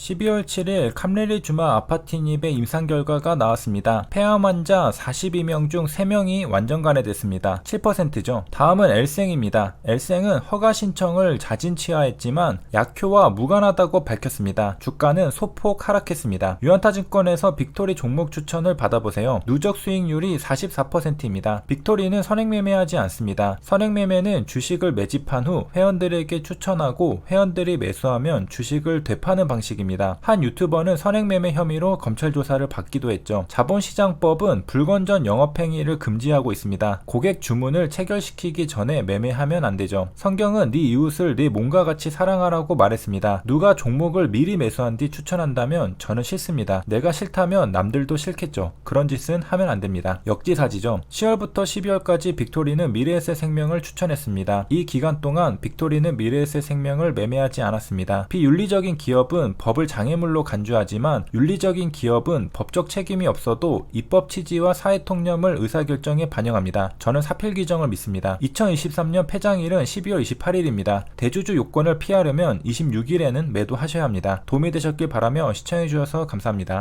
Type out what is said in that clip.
12월 7일 캄레리 주마 아파티닙의 임상 결과가 나왔습니다. 폐암 환자 42명 중 3명이 완전 간회됐습니다. 7%죠. 다음은 L생입니다. L생은 허가 신청을 자진치하했지만 약효와 무관하다고 밝혔습니다. 주가는 소폭 하락했습니다. 유한타증권에서 빅토리 종목 추천을 받아보세요. 누적 수익률이 44%입니다. 빅토리는 선행매매하지 않습니다. 선행매매는 주식을 매집한 후 회원들에게 추천하고 회원들이 매수하면 주식을 되파는 방식입니다. 한 유튜버는 선행매매 혐의로 검찰 조사를 받기도 했죠. 자본시장법은 불건전 영업행위를 금지하고 있습니다. 고객 주문을 체결시키기 전에 매매하면 안 되죠. 성경은 네 이웃을 네 몸과 같이 사랑하라고 말했습니다. 누가 종목을 미리 매수한 뒤 추천한다면 저는 싫습니다. 내가 싫다면 남들도 싫겠죠. 그런 짓은 하면 안 됩니다. 역지사지죠. 10월부터 12월까지 빅토리는 미래에셋 생명을 추천했습니다. 이 기간 동안 빅토리는 미래에셋 생명을 매매하지 않았습니다. 비윤리적인 기업은 법을 장애물로 간주하지만 윤리적인 기업은 법적 책임이 없어도 입법 취지와 사회 통념을 의사결정에 반영합니다. 저는 사필 규정을 믿습니다. 2023년 폐장일은 12월 28일입니다. 대주주 요건을 피하려면 26일에는 매도하셔야 합니다. 도움이 되셨길 바라며 시청해주셔서 감사합니다.